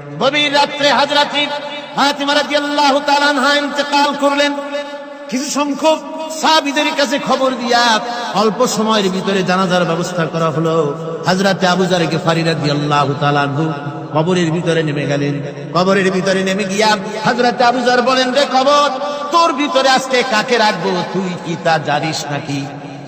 হাজরাতি কবরের ভিতরে নেমে গেলেন। কবরের ভিতরে নেমে গিয়া হাজরাতে আবু জার বলেন, রে কবর, তোর ভিতরে আজকে কাকে রাখব? তুই কি তা জানিস নাকি?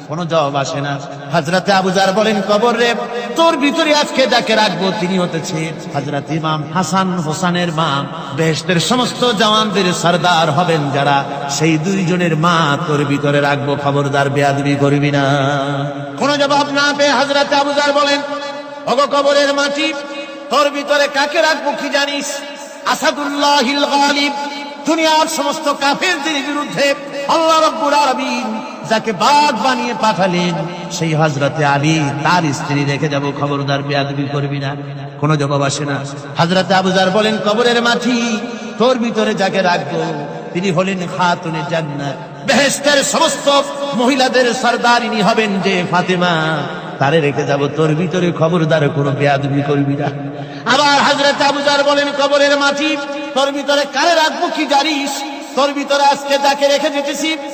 কোন জবাব আসে না। হাজরাতে আবুজার বলেন, কবর রে তোর ভিতরে আজকে যাকে রাখব তিনি হতেছে হাজরাত ইমাম হাসান হোসানের মা। বেহেশতের সমস্ত জওয়ানদের সর্দার হবেন যারা। সেই দুইজনের মা তোর ভিতরে রাখব, খবরদার বেয়াদবি করবি না। কোন জবাব না পেয়ে হাজরাতে আবুজার বলেন অগ কবরের মাটি, তোর ভিতরে কাকে রাখব কি জানিস? আসাদুল্লাহিল গালিব, দুনিয়ার সমস্ত কাফেরদের বিরুদ্ধে আল্লাহ রব্বুল আলামিন যাকে বাদ বানিয়ে পাঠালেন, সেই হজরতে আলী, তার স্ত্রী রেখে যাব, খবরদার বেয়াদবি করবি না। কোনো জবাব আসে না। হজরতে আবুজার বলেন, কবরের মাটি তোর ভিতরে যাকে রাখব? তিনি হলেন খাতুনে জান্নাত। বেহেশতের সমস্ত মহিলাদের সর্দারিনী হবেন যে ফাতেমা। তারে রেখে যাব, তোর ভিতরে খবরদার কোনো বেয়াদবি করবি না। আবার হজরত আবুজার বলেন, কবরের মাটি তোর ভিতরে কারে রাখব কি জানিস? তোর ভিতরে আজকে যাকে রেখে যেতেছি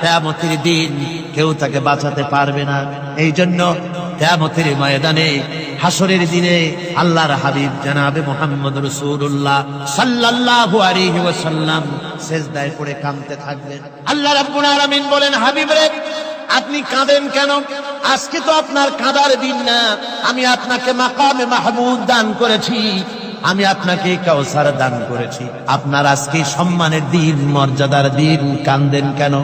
কেয়ামতির দিন কেউ তাকে বাঁচাতে পারবে না। এই জন্য কেয়ামতির ময়দানে হাসরের দিনে আল্লাহর হাবিব জানাবে মোহাম্মদ রসুল্লাহ সাল্লাল্লাহু আলাইহি ওয়াসাল্লাম সেজদায় পড়ে কাঁদতে থাকবেন। আল্লাহ রাব্বুল আলামিন বলেন, হাবিব রে, আপনি কাঁদেন কেন? আজকে তো আপনার কাঁদার দিন না। আমি আপনাকে মাকামে মাহমুদ দান করেছি। আমি আপনাকে কাউসার দান করেছি। আপনার আজকে সম্মানের দিন, মর্যাদার দিন, কান্দেন কেন?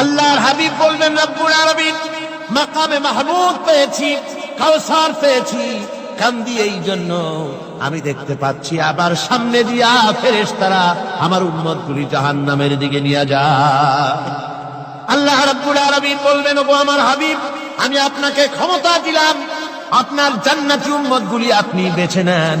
আল্লাহর হাবিব বলবেন, রব্বুল আলামিন, মাকামে মাহমুদ পেয়েছি, কাউসার পেয়েছি, কান্দি এই জন্য। আমি দেখতে পাচ্ছি, আবার সামনে দিয়া ফেরেশতারা আমার উম্মত গুলি জাহান্নামের দিকে নিয়ে যা আল্লাহ রাব্বুল আলামিন বলবেন, ওগো আমার হাবিব, আমি আপনাকে ক্ষমতা দিলাম। আপনার জান্নাতি উম্মত গুলি আপনি বেছে নেন।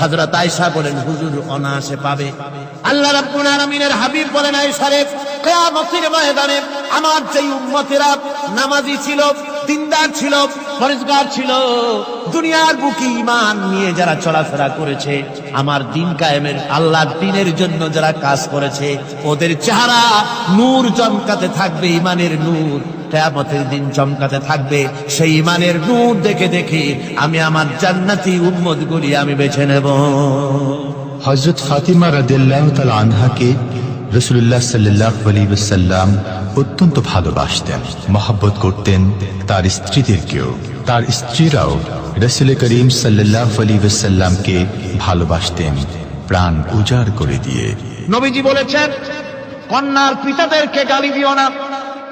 হাজরত আয়সা বলেন, হুজুর অনায়াসে পাবে। আল্লাহ রাব্বুল আলামিনের হাবিব বলেন আয়েশা রে কিয়ামতের ময়দানে আমার যেই উম্মতেরা নামাজি ছিল, দিনদার ছিল ফরজগার ছিল, দুনিয়ার বুকে ইমান নিয়ে যারা চলাফেরা করেছে, আমার দিন কায়েমের, আল্লাহর দিনের জন্য যারা কাজ করেছে, ওদের চেহারা নূর চমকাতে থাকবে ইমানের নূর। কেয়ামতের দিন চমকাতে থাকবে। সেই ইমানের নূর দেখে দেখে আমি আমার জান্নাতি উম্মত গুলি আমি বেছে নেব। হজরত ফাতিমা রাদিল্লাহ তাল আনহাকে রসুল্লাহ সাল্লাহ আলী সাল্লাম অত্যন্ত ভালোবাসতেন মহাব্বত করতেন তার স্ত্রীদেরকেও তার স্ত্রীরাও রসুল করিম সাল্লাহ আলী সাল্লামকে ভালোবাসতেন প্রাণ উজাড় করে দিয়ে। নবীজি বলেছেন কন্যার পিতাদেরকে গালি দিও না।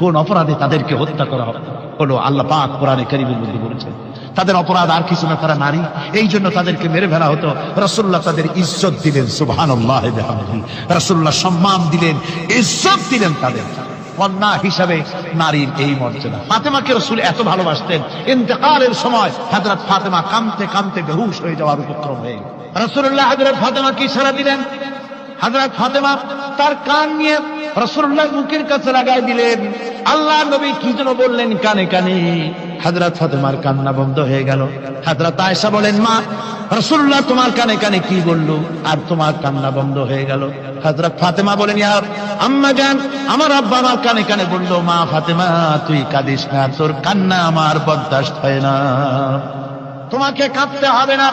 কোন অপরাধে তাদেরকে হত্যা করা হলো আল্লাহ পাক কোরআনে কারিমের মধ্যে বলেছেন, তাদের অপরাধ আর কিছু না তারা নারী, এই জন্য তাদেরকে মেরে ফেলা হতো। রসুল্লাহ তাদের ইজ্জত দিলেন, সুবহানাল্লাহ রসুল্লাহ সম্মান দিলেন, ইজ্জত দিলেন তাদের। কন্যা হিসাবে নারীর এই মর্যাদা। ফাতেমাকে রসুল এত ভালোবাসতেন, ইন্তেকালের সময় হাজরত ফাতেমা কামতে কামতে বেহুশ হয়ে যাওয়ার উপক্রম হয়ে রসুল্লাহ হাজরত ফাতেমাকে ইশারা দিলেন হাজরত ফাতেমা তার কান নিয়ে রসুল্লাহ মুখের কাছে লাগাই দিলেন। আল্লাহ নবী কি যেন বললেন কানে কানে। হাজরত ফাতেমার কান্না বন্ধ হয়ে গেল। হাজরত আয়েশা বলেন, মা রসুল্লাহ তোমার কানে কানে কি বলল? আর তোমার কান্না বন্ধ হয়ে গেল। হাজরত ফাতেমা বলেন, ইয়া আম্মা জান, আমার আব্বা আমার কানে কানে বলল, মা ফাতেমা, তুই কাঁদিস না, তোর কান্না আমার বরদাস্ত হয় না। তোমাকে কাঁদতে হবে না।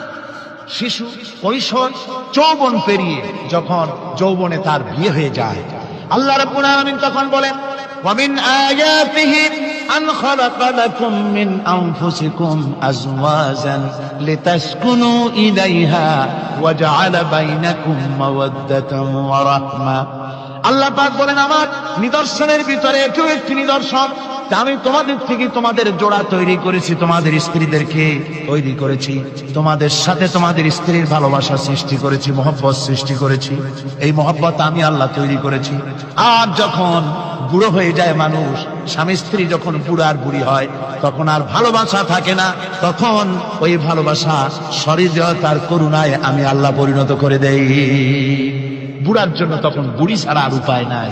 শিশু কৈশোর যৌবন পেরিয়ে যখন যৌবনে তার বিয়ে হয়ে যায় আল্লাহ রাব্বুল আলামিন তখন বলেন ومن آياته أن خلق لكم من أنفسكم أزواجا لتسكنوا إليها وجعل بينكم مودة ورحمة আল্লাহ পাক বলেন আমার নিদর্শনের ভিতরে এটিও একটি নিদর্শন তা আমি তোমাদের থেকে তোমাদের জোড়া তৈরি করেছি, তোমাদের স্ত্রীদেরকে তৈরি করেছি। তোমাদের সাথে তোমাদের স্ত্রীর ভালোবাসা সৃষ্টি করেছি, মহব্বত সৃষ্টি করেছি। এই মহব্বত আমি আল্লাহ তৈরি করেছি। আর যখন বুড়ো হয়ে যায় মানুষ, স্বামী স্ত্রী যখন বুড়ো আর বুড়ি হয়, তখন আর ভালোবাসা থাকে না। তখন ওই ভালোবাসা শরীর তার করুণায় আমি আল্লাহ পরিণত করে দেই। বুড়ার জন্য তখন বুড়ি ছাড়া আর উপায় নাই।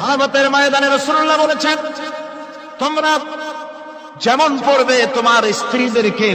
আলামতের ময়দানে রসুল্লাহ বলেছেন তোমরা যেমন পড়বে তোমার স্ত্রীদেরকে